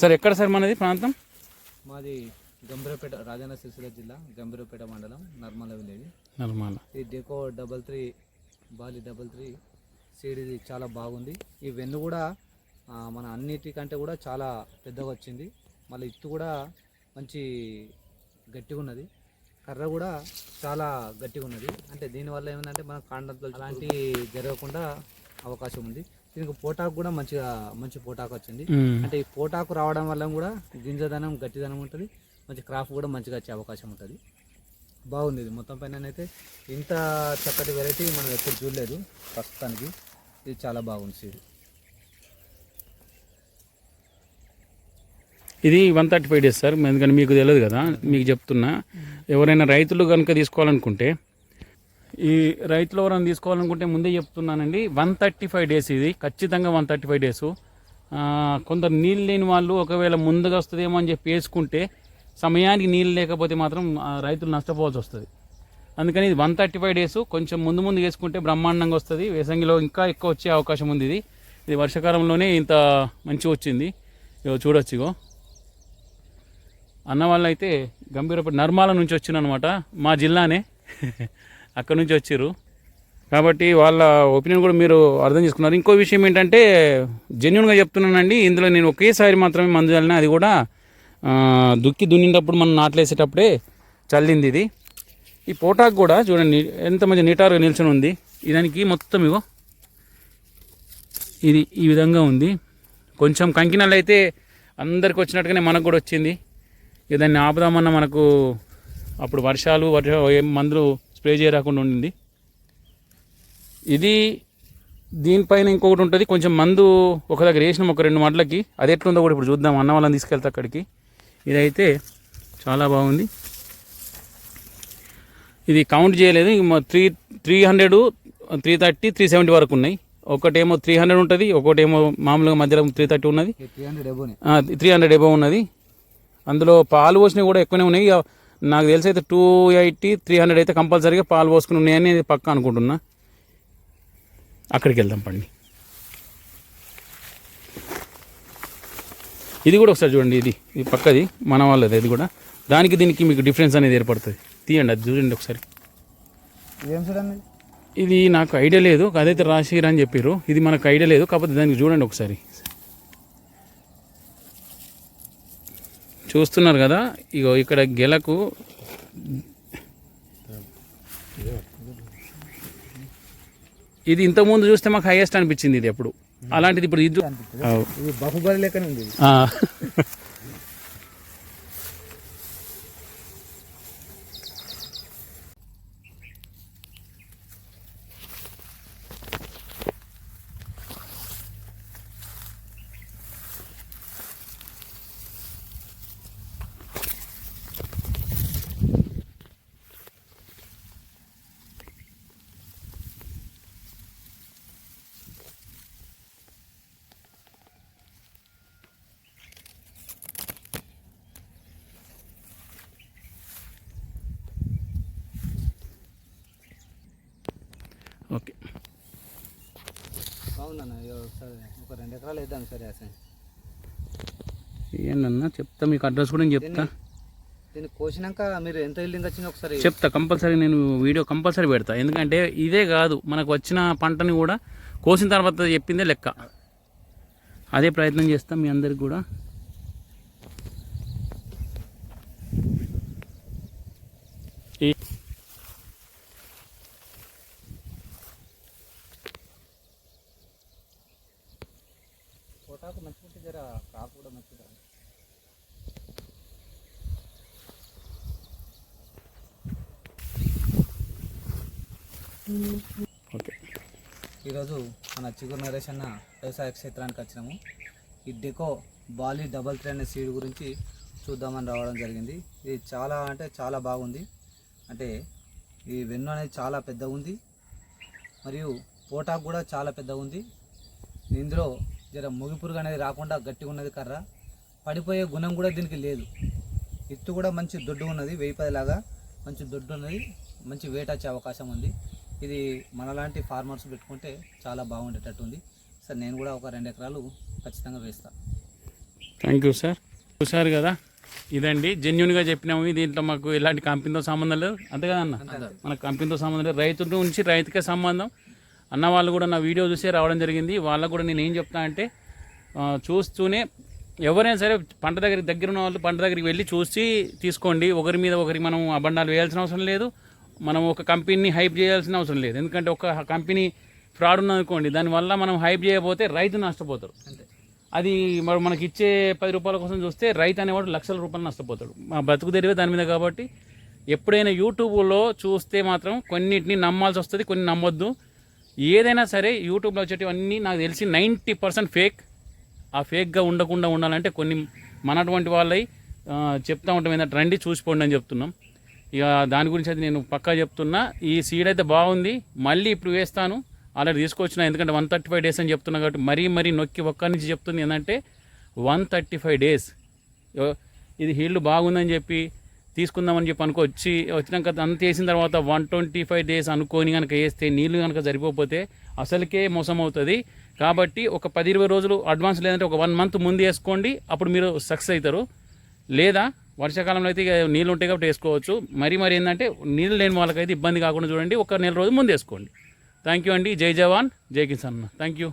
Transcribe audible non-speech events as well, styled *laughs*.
Sir ఎక్కడ sir మనది ప్రాంతం? మాది గంభీరపేట రాజన్న సిరిసిల్ల జిల్లా గంభీరపేట మండలం నర్మల విలేజ్. నల్మాల ఈ డెకో డబల్ త్రీ బాలి డబల్ త్రీ సీడ్ ఇది చాలా బాగుంది. ఈ వెన్ను కూడా మన అన్నిటికంటే కూడా చాలా పెద్దగా వచ్చింది. మళ్ళీ ఇత్తు కూడా మంచి గట్టిగా ఉన్నది. కర్ర కూడా చాలా గట్టిగా ఉన్నది. అంటే దీనివల్ల ఏమైందంటే మన కాండంతో అలాంటి జరగకుండా అవకాశం ఉంది. దీనికి పోటాకు కూడా మంచిగా మంచి పోటాకు వచ్చింది. అంటే ఈ పోటాకు రావడం వల్ల కూడా గింజదనం గట్టిదనం ఉంటుంది. మంచి క్రాప్ కూడా మంచిగా వచ్చే అవకాశం ఉంటుంది. బాగుంది ఇది. మొత్తం పైన అయితే ఇంత చక్కటి వెరైటీ మనం ఎప్పుడు చూడలేదు. ప్రస్తుతానికి ఇది చాలా బాగుంది సీడ్ ఇది one thirty five days sir. ఎందుకంటే మీకు తెలియదు కదా మీకు చెప్తున్నా. ఎవరైనా రైతులు కనుక తీసుకోవాలనుకుంటే ఈ రైతులు ఎవరైనా తీసుకోవాలనుకుంటే ముందే చెప్తున్నానండి. వన్ థర్టీ ఫైవ్ డేస్ ఇది. ఖచ్చితంగా వన్ థర్టీ ఫైవ్ డేస్. కొందరు నీళ్ళు లేని వాళ్ళు ఒకవేళ ముందుగా వస్తుందేమో అని చెప్పి వేసుకుంటే సమయానికి నీళ్ళు లేకపోతే మాత్రం రైతులు నష్టపోవాల్సి వస్తుంది. అందుకని ఇది వన్ థర్టీ ఫైవ్ డేస్. కొంచెం ముందు ముందు వేసుకుంటే బ్రహ్మాండంగా వస్తుంది. వేసంగిలో ఇంకా ఎక్కువ వచ్చే అవకాశం ఉంది ఇది. ఇది వర్షాకాలంలోనే ఇంత మంచిగా వచ్చింది. ఇగో చూడొచ్చు ఇగో. అన్న వాళ్ళు అయితే గంభీరపడి నర్మాల నుంచి వచ్చిందనమాట మా జిల్లానే. *laughs* అక్కడ నుంచి వచ్చారు కాబట్టి వాళ్ళ ఒపీనియన్ కూడా మీరు అర్థం చేసుకున్నారు. ఇంకో విషయం ఏంటంటే జెన్యున్గా చెప్తున్నానండి ఇందులో నేను ఒకేసారి మాత్రమే మందు చల్లిన అది కూడా దుక్కి దున్నినప్పుడు మనం నాట్లేసేటప్పుడే చల్లింది ఇది. ఈ పోటాకు కూడా చూడండి ఎంత మంచి నిటారుగా నిల్చొని ఉంది. దానికి మొత్తం ఇగో ఇది ఈ విధంగా ఉంది. కొంచెం కంకినాలు అయితే అందరికి వచ్చినట్టుగానే మనకు కూడా వచ్చింది. ఇక దాన్ని ఆపుదామన్న మనకు అప్పుడు వర్షాలు వర్ష మందులు స్ప్రే చేయరాకుండా ఉండింది. ఇది దీనిపైన ఇంకొకటి ఉంటుంది. కొంచెం మందు ఒక దగ్గర వేసినాం ఒక రెండు మట్లకి. అది ఎట్లుందో కూడా ఇప్పుడు చూద్దాం. అన్న వాళ్ళని తీసుకెళ్తా అక్కడికి. ఇదైతే చాలా బాగుంది. ఇది కౌంట్ చేయలేదు. Three three hundred three thirty three seventy వరకు ఉన్నాయి. ఒకటేమో త్రీ హండ్రెడ్ ఉంటుంది. ఒకటేమో మామూలుగా మధ్యలో త్రీ థర్టీ ఉన్నది. త్రీ హండ్రెడ్ ఎబోనే త్రీ హండ్రెడ్ ఎబో ఉన్నది. అందులో పాలు పోసినవి కూడా ఎక్కువనే ఉన్నాయి. నాకు తెలిసి అయితే టూ ఎయిటీ త్రీ హండ్రెడ్ అయితే కంపల్సరీగా పాలు పోసుకుని ఉన్నాయని నేను పక్కా అనుకుంటున్నా. అక్కడికి వెళ్దాం పండి. ఇది కూడా ఒకసారి చూడండి ఇది ఇది పక్కది మన వాళ్ళది ఇది కూడా. దానికి దీనికి మీకు డిఫరెన్స్ అనేది ఏర్పడుతుంది. తీయండి అది చూడండి ఒకసారి. ఇది నాకు ఐడియా లేదు అదైతే రాసిరా అని చెప్పారు ఇది మనకు ఐడియా లేదు కాకపోతే దానికి చూడండి ఒకసారి. చూస్తున్నారు కదా ఇగో ఇక్కడ గెలకు ఇది ఇంతకుముందు చూస్తే మాకు హైయెస్ట్ అనిపించింది ఇది ఎప్పుడు. అలాంటిది ఇప్పుడు ఇది బాహుబలి లెక్కనే ఉంది ఓకే. బాగుందన్న ఒకసారి ఒక రెండు ఎకరాలు వేద్దాం సరే అసలు ఏంటన్నా చెప్తా మీకు అడ్రస్ కూడా నేను చెప్తా. దీన్ని కోసినాక మీరు ఎంత ఇల్లింగ్ వచ్చిందో ఒకసారి చెప్తా కంపల్సరీ నేను వీడియో కంపల్సరీ పెడతా. ఎందుకంటే ఇదే కాదు మనకు వచ్చిన పంటని కూడా కోసిన తర్వాత చెప్పిందే లెక్క. అదే ప్రయత్నం చేస్తాం మీ అందరికి కూడా ఈ- పోటాకు మంచిగా జర కాపు కూడా మంచిగా ఓకే. ఈరోజు మన చిగురు నరేష్ అన్న వ్యవసాయ క్షేత్రానికి వచ్చినాము. ఈ డెకో బాలీ డబల్ త్రీ అనే సీడ్ గురించి చూద్దామని రావడం జరిగింది. ఇది చాలా అంటే చాలా బాగుంది. అంటే ఈ వెన్ను అనేది చాలా పెద్దగా ఉంది మరియు పోటాకు కూడా చాలా పెద్దగా ఉంది ఇందులో జర ముగిపురుగు అనేది రాకుండా గట్టిగా ఉన్నది కర్ర. పడిపోయే గుణం కూడా దీనికి లేదు. ఎత్తు కూడా మంచి దొడ్డు ఉన్నది వెయ్యి పదిలాగా మంచి దొడ్డు ఉన్నది మంచి వేట వచ్చే అవకాశం ఉంది. ఇది మనలాంటి ఫార్మర్స్ పెట్టుకుంటే చాలా బాగుండేటట్టు ఉంది. సార్ నేను కూడా ఒక రెండు ఎకరాలు ఖచ్చితంగా వేస్తాను థ్యాంక్ యూ సార్ చూసారు కదా. ఇదండి జెన్యున్గా చెప్పినాము. దీంట్లో మాకు ఎలాంటి కంపెనీతో సంబంధం లేదు. అంతే కదా అన్న? మన కంపెనీతో సంబంధం లేదు. రైతు నుంచి రైతుకే సంబంధం. అన్న వాళ్ళు కూడా నా వీడియో చూసే రావడం జరిగింది. వాళ్ళకు కూడా నేను ఏం చెప్తా అంటే చూస్తూనే ఎవరైనా సరే పంట దగ్గర దగ్గర ఉన్న వాళ్ళు పంట దగ్గరికి వెళ్ళి చూసి తీసుకోండి. ఒకరి మీద ఒకరికి మనం అబండాలు వేయాల్సిన అవసరం లేదు. మనం ఒక కంపెనీని హైప్ చేయాల్సిన అవసరం లేదు. ఎందుకంటే ఒక కంపెనీ ఫ్రాడ్ ఉన్నదనుకోండి దానివల్ల మనం హైప్ చేయకపోతే రైతు నష్టపోతాడు. అంతే. అది మరి మనకి ఇచ్చే పది రూపాయల కోసం చూస్తే రైతు అనేవాడు లక్షల రూపాయలు నష్టపోతాడు. మా బతుకు తెరివే దాని మీద కాబట్టి ఎప్పుడైనా యూట్యూబ్లో చూస్తే మాత్రం కొన్నిటిని నమ్మాల్సి వస్తుంది కొన్ని నమ్మొద్దు. ఏదైనా సరే యూట్యూబ్లో వచ్చేటివన్నీ నాకు తెలిసి నైంటీ పర్సెంట్ ఫేక్. ఆ ఫేక్గా ఉండకుండా ఉండాలంటే కొన్ని మనటువంటి వాళ్ళై చెప్తా ఉంటాం ఏంటంటే రండి చూసిపోండి అని చెప్తున్నాం. ఇక దాని గురించి అయితే నేను పక్కా చెప్తున్నా. ఈ సీడ్ అయితే బాగుంది. మళ్ళీ ఇప్పుడు వేస్తాను. ఆల్రెడీ తీసుకొచ్చిన ఎందుకంటే వన్ థర్టీ ఫైవ్ డేస్ అని చెప్తున్నా కాబట్టి మరీ మరీ నొక్కి ఒక్క నుంచి చెప్తుంది ఏంటంటే వన్ థర్టీ ఫైవ్ డేస్. ఇది హీల్డ్ బాగుందని చెప్పి తీసుకుందామని చెప్పి అనుకో వచ్చి వచ్చినాక అంత వేసిన తర్వాత వన్ ట్వంటీ ఫైవ్ డేస్ అనుకొని కనుక వేస్తే నీళ్ళు కనుక సరిపోతే అసలుకే మోసం అవుతుంది. కాబట్టి ఒక పది ఇరవై రోజులు అడ్వాన్స్ లేదంటే ఒక వన్ మంత్ ముందు వేసుకోండి అప్పుడు మీరు సక్సెస్ అవుతారు. లేదా వర్షాకాలంలో అయితే నీళ్ళు ఉంటాయి కాబట్టి వేసుకోవచ్చు. మరి మరి ఏంటంటే నీళ్ళు లేని వాళ్ళకైతే ఇబ్బంది కాకుండా చూడండి ఒక నెల రోజు ముందు వేసుకోండి. థ్యాంక్ యూ అండి. జై జవాన్. జై కిసాన్ థ్యాంక్ యూ